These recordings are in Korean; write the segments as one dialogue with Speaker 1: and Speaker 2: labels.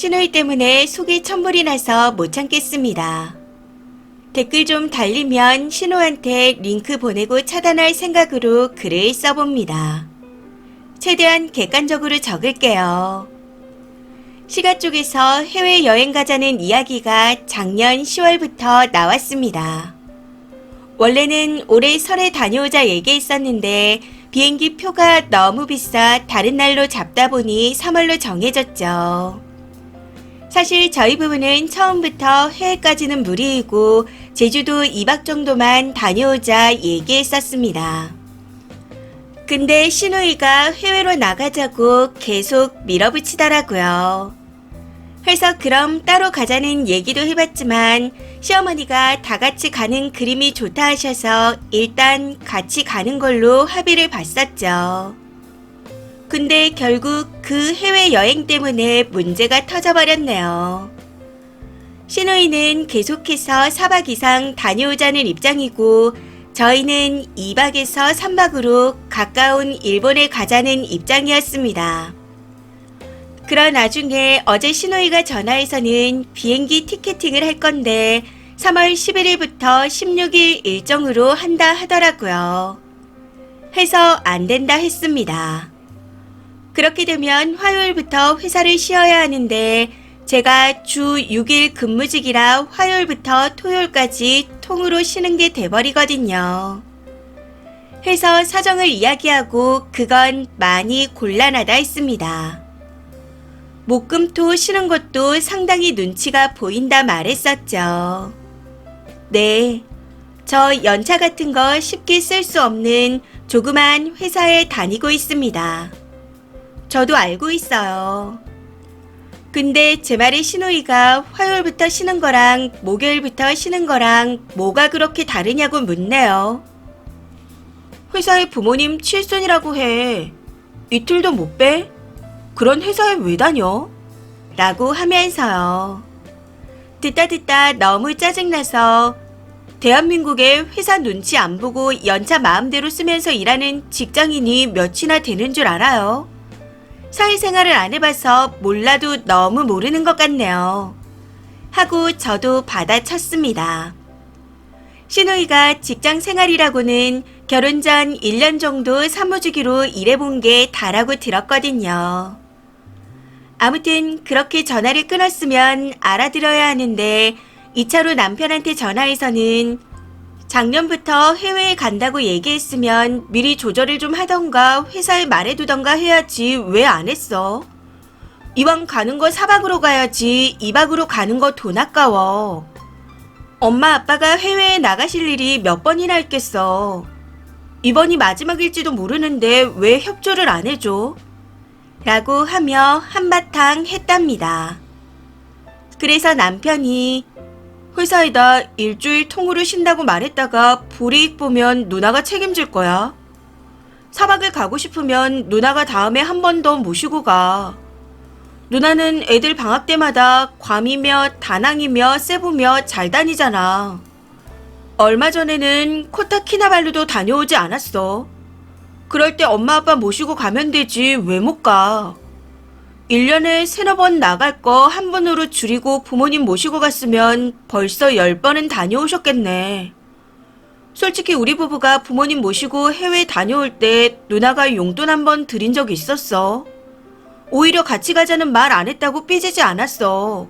Speaker 1: 신호이 때문에 속이 천불이 나서 못 참겠습니다. 댓글 좀 달리면 신호한테 링크 보내고 차단할 생각으로 글을 써봅니다. 최대한 객관적으로 적을게요. 시가 쪽에서 해외여행 가자는 이야기가 작년 10월부터 나왔습니다. 원래는 올해 설에 다녀오자 얘기했었는데 비행기 표가 너무 비싸 다른 날로 잡다 보니 3월로 정해졌죠. 사실 저희 부부는 처음부터 해외까지는 무리이고 제주도 2박 정도만 다녀오자 얘기했었습니다. 근데 신우이가 해외로 나가자고 계속 밀어붙이더라고요. 그래서 그럼 따로 가자는 얘기도 해봤지만 시어머니가 다 같이 가는 그림이 좋다 하셔서 일단 같이 가는 걸로 합의를 봤었죠. 근데 결국 그 해외여행 때문에 문제가 터져버렸네요. 신우이는 계속해서 4박 이상 다녀오자는 입장이고 저희는 2박에서 3박으로 가까운 일본에 가자는 입장이었습니다. 그런 나중에 어제 신호이가 전화해서는 비행기 티켓팅을 할 건데 3월 11일부터 16일 일정으로 한다 하더라고요. 해서 안 된다 했습니다. 그렇게 되면 화요일부터 회사를 쉬어야 하는데 제가 주 6일 근무직이라 화요일부터 토요일까지 통으로 쉬는 게 돼버리거든요. 해서 사정을 이야기하고 그건 많이 곤란하다 했습니다. 목금토 쉬는 것도 상당히 눈치가 보인다 말했었죠. 네. 저 연차 같은 거 쉽게 쓸 수 없는 조그만 회사에 다니고 있습니다. 저도 알고 있어요. 근데 제 말에 신호이가 화요일부터 쉬는 거랑 목요일부터 쉬는 거랑 뭐가 그렇게 다르냐고 묻네요. 회사에 부모님 칠순이라고 해. 이틀도 못 빼? 그런 회사에 왜 다녀? 라고 하면서요. 듣다 듣다 너무 짜증나서 대한민국에 회사 눈치 안 보고 연차 마음대로 쓰면서 일하는 직장인이 몇이나 되는 줄 알아요? 사회생활을 안 해봐서 몰라도 너무 모르는 것 같네요. 하고 저도 받아쳤습니다. 신우이가 직장 생활이라고는 결혼 전 1년 정도 사무주기로 일해본 게 다라고 들었거든요. 아무튼 그렇게 전화를 끊었으면 알아들어야 하는데 2차로 남편한테 전화해서는 작년부터 해외에 간다고 얘기했으면 미리 조절을 좀 하던가 회사에 말해두던가 해야지 왜 안 했어? 이왕 가는 거 4박으로 가야지 2박으로 가는 거 돈 아까워. 엄마 아빠가 해외에 나가실 일이 몇 번이나 있겠어. 이번이 마지막일지도 모르는데 왜 협조를 안 해줘? 라고 하며 한바탕 했답니다. 그래서 남편이 회사에다 일주일 통으로 쉰다고 말했다가 불이익 보면 누나가 책임질 거야. 사박을 가고 싶으면 누나가 다음에 한 번 더 모시고 가. 누나는 애들 방학 때마다 괌이며 다낭이며 세부며 잘 다니잖아. 얼마 전에는 코타키나발루도 다녀오지 않았어. 그럴 때 엄마 아빠 모시고 가면 되지 왜 못 가? 1년에 세너 번 나갈 거 한 번으로 줄이고 부모님 모시고 갔으면 벌써 10번은 다녀오셨겠네. 솔직히 우리 부부가 부모님 모시고 해외 다녀올 때 누나가 용돈 한 번 드린 적 있었어. 오히려 같이 가자는 말 안 했다고 삐지지 않았어.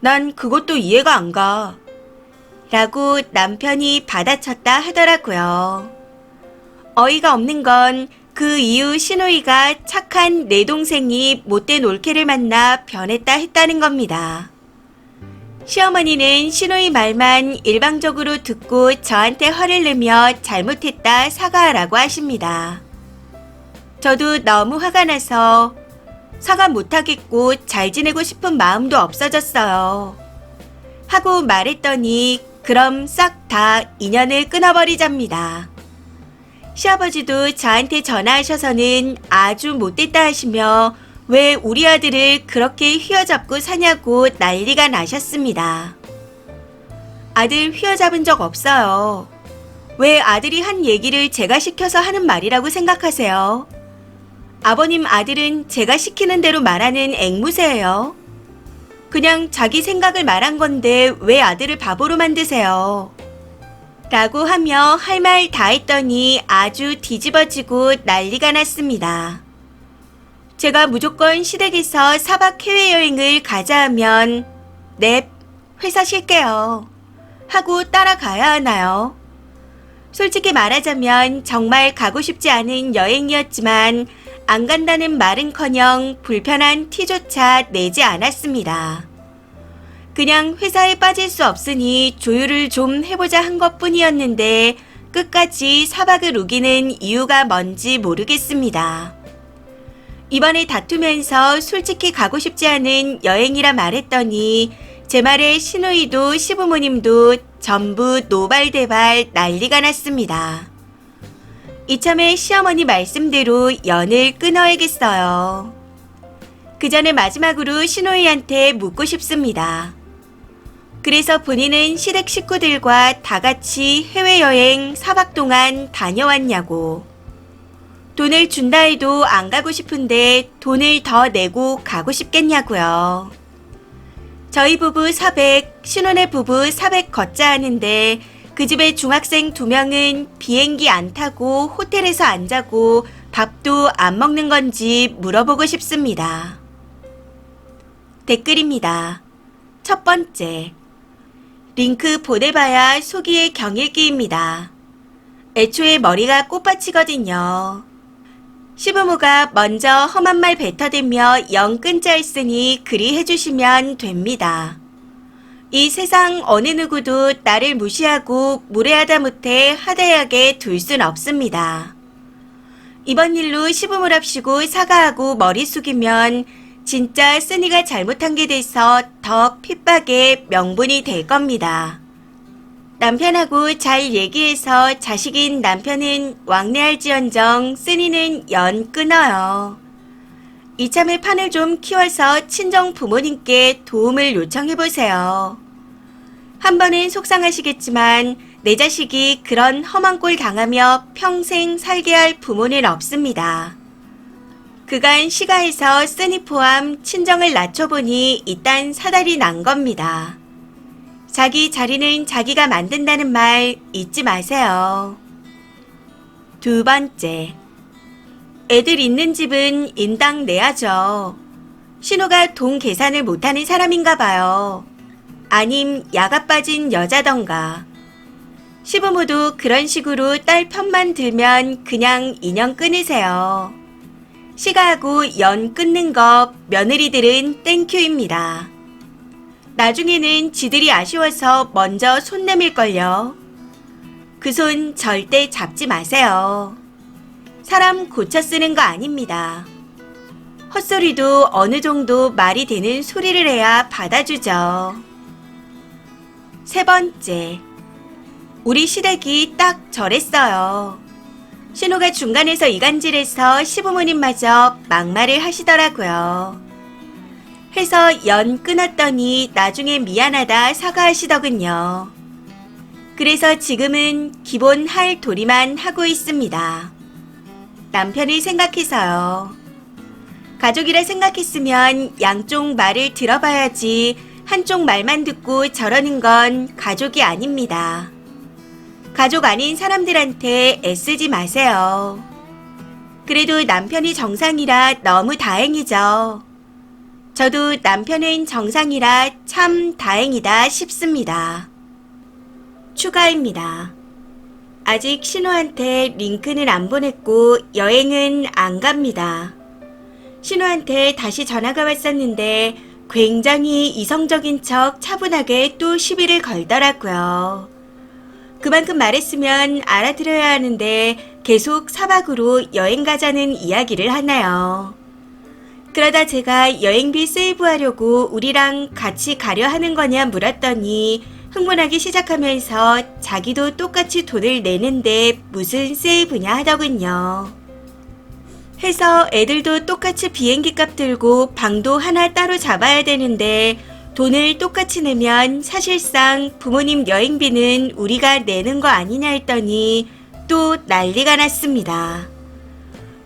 Speaker 1: 난 그것도 이해가 안 가. 라고 남편이 받아쳤다 하더라고요. 어이가 없는 건 그 이후 신우이가 착한 내 동생이 못된 올케를 만나 변했다 했다는 겁니다. 시어머니는 신우이 말만 일방적으로 듣고 저한테 화를 내며 잘못했다 사과하라고 하십니다. 저도 너무 화가 나서 사과 못하겠고 잘 지내고 싶은 마음도 없어졌어요. 하고 말했더니 그럼 싹 다 인연을 끊어버리잡니다. 시아버지도 저한테 전화하셔서는 아주 못됐다 하시며 왜 우리 아들을 그렇게 휘어잡고 사냐고 난리가 나셨습니다. 아들 휘어잡은 적 없어요. 왜 아들이 한 얘기를 제가 시켜서 하는 말이라고 생각하세요? 아버님 아들은 제가 시키는 대로 말하는 앵무새예요. 그냥 자기 생각을 말한 건데 왜 아들을 바보로 만드세요? 라고 하며 할 말 다 했더니 아주 뒤집어지고 난리가 났습니다. 제가 무조건 시댁에서 사박 해외여행을 가자 하면 넵, 회사 쉴게요. 하고 따라가야 하나요? 솔직히 말하자면 정말 가고 싶지 않은 여행이었지만 안 간다는 말은커녕 불편한 티조차 내지 않았습니다. 그냥 회사에 빠질 수 없으니 조율을 좀 해보자 한 것 뿐이었는데 끝까지 사박을 우기는 이유가 뭔지 모르겠습니다. 이번에 다투면서 솔직히 가고 싶지 않은 여행이라 말했더니 제 말에 신우이도 시부모님도 전부 노발대발 난리가 났습니다. 이참에 시어머니 말씀대로 연을 끊어야겠어요. 그 전에 마지막으로 신우이한테 묻고 싶습니다. 그래서 본인은 시댁 식구들과 다 같이 해외여행 4박 동안 다녀왔냐고. 돈을 준다 해도 안 가고 싶은데 돈을 더 내고 가고 싶겠냐고요. 저희 부부 400, 신혼의 부부 400 걷자 하는데 그 집에 중학생 두 명은 비행기 안 타고 호텔에서 안 자고 밥도 안 먹는 건지 물어보고 싶습니다. 댓글입니다. 첫 번째. 링크 보내봐야 속이의 경일기입니다. 애초에 머리가 꽃밭이거든요. 시부모가 먼저 험한 말 뱉어대며 영 끊자 했으니 그리 해주시면 됩니다. 이 세상 어느 누구도 나를 무시하고 무례하다 못해 하다하게 둘 순 없습니다. 이번 일로 시부모랍시고 사과하고 머리 숙이면 진짜 쓰니가 잘못한 게 돼서 더 핍박의 명분이 될 겁니다. 남편하고 잘 얘기해서 자식인 남편은 왕래할지언정 쓰니는 연 끊어요. 이참에 판을 좀 키워서 친정 부모님께 도움을 요청해 보세요. 한 번은 속상하시겠지만 내 자식이 그런 험한 꼴 당하며 평생 살게 할 부모는 없습니다. 그간 시가에서 쓰니 포함 친정을 낮춰보니 이딴 사달이 난 겁니다. 자기 자리는 자기가 만든다는 말 잊지 마세요. 두 번째. 애들 있는 집은 인당 내야죠. 신호가 돈 계산을 못하는 사람인가 봐요. 아님 야가 빠진 여자던가. 시부모도 그런 식으로 딸 편만 들면 그냥 인연 끊으세요. 시가하고 연 끊는 거 며느리들은 땡큐입니다. 나중에는 지들이 아쉬워서 먼저 손 내밀걸요. 그 손 절대 잡지 마세요. 사람 고쳐 쓰는 거 아닙니다. 헛소리도 어느 정도 말이 되는 소리를 해야 받아주죠. 세 번째. 우리 시댁이 딱 저랬어요. 신호가 중간에서 이간질해서 시부모님마저 막말을 하시더라고요. 해서 연 끊었더니 나중에 미안하다 사과하시더군요. 그래서 지금은 기본 할 도리만 하고 있습니다. 남편을 생각해서요. 가족이라 생각했으면 양쪽 말을 들어봐야지 한쪽 말만 듣고 저러는 건 가족이 아닙니다. 가족 아닌 사람들한테 애쓰지 마세요. 그래도 남편이 정상이라 너무 다행이죠. 저도 남편은 정상이라 참 다행이다 싶습니다. 추가입니다. 아직 신호한테 링크는 안 보냈고 여행은 안 갑니다. 신호한테 다시 전화가 왔었는데 굉장히 이성적인 척 차분하게 또 시비를 걸더라고요. 그만큼 말했으면 알아들어야 하는데 계속 사박으로 여행 가자는 이야기를 하나요. 그러다 제가 여행비 세이브하려고 우리랑 같이 가려 하는 거냐 물었더니 흥분하기 시작하면서 자기도 똑같이 돈을 내는데 무슨 세이브냐 하더군요. 해서 애들도 똑같이 비행기 값 들고 방도 하나 따로 잡아야 되는데 돈을 똑같이 내면 사실상 부모님 여행비는 우리가 내는 거 아니냐 했더니 또 난리가 났습니다.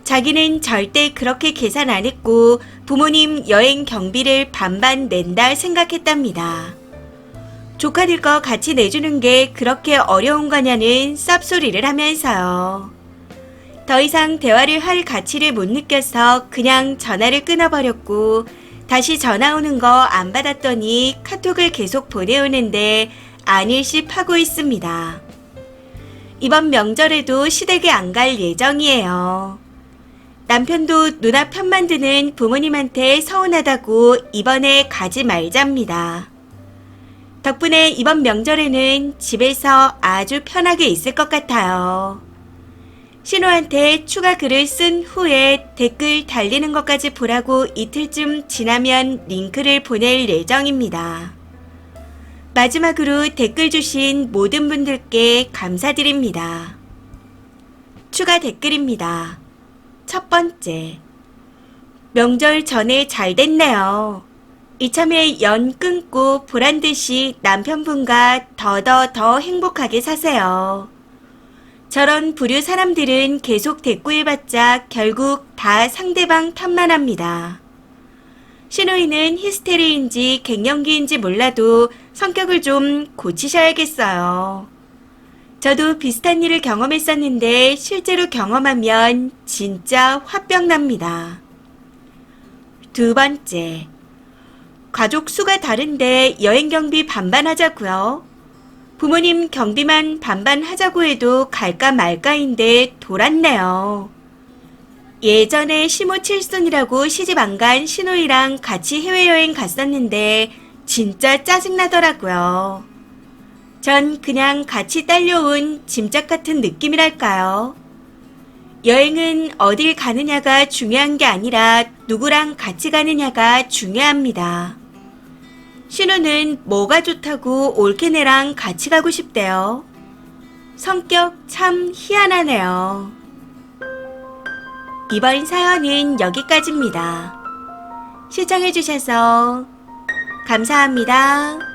Speaker 1: 자기는 절대 그렇게 계산 안 했고 부모님 여행 경비를 반반 낸다 생각했답니다. 조카들 거 같이 내주는 게 그렇게 어려운 거냐는 쌉소리를 하면서요. 더 이상 대화를 할 가치를 못 느껴서 그냥 전화를 끊어버렸고 다시 전화 오는 거 안 받았더니 카톡을 계속 보내오는데 안일십하고 있습니다. 이번 명절에도 시댁에 안 갈 예정이에요. 남편도 누나 편 만 드는 부모님한테 서운하다고 이번에 가지 말잡니다. 덕분에 이번 명절에는 집에서 아주 편하게 있을 것 같아요. 신호한테 추가 글을 쓴 후에 댓글 달리는 것까지 보라고 이틀쯤 지나면 링크를 보낼 예정입니다. 마지막으로 댓글 주신 모든 분들께 감사드립니다. 추가 댓글입니다. 첫 번째. 명절 전에 잘 됐네요. 이참에 연 끊고 보란 듯이 남편분과 더더 더 행복하게 사세요. 저런 부류 사람들은 계속 대꾸해봤자 결국 다 상대방 탓만 합니다. 신호이는 히스테리인지 갱년기인지 몰라도 성격을 좀 고치셔야겠어요. 저도 비슷한 일을 경험했었는데 실제로 경험하면 진짜 화병 납니다. 두 번째. 가족 수가 다른데 여행 경비 반반 하자고요. 부모님 경비만 반반 하자고 해도 갈까 말까인데 돌았네요. 예전에 시모 칠순이라고 시집 안 간 신호이랑 같이 해외여행 갔었는데 진짜 짜증나더라고요. 전 그냥 같이 딸려온 짐짝 같은 느낌이랄까요. 여행은 어딜 가느냐가 중요한 게 아니라 누구랑 같이 가느냐가 중요합니다. 신우는 뭐가 좋다고 올케네랑 같이 가고 싶대요. 성격 참 희한하네요. 이번 사연은 여기까지입니다. 시청해주셔서 감사합니다.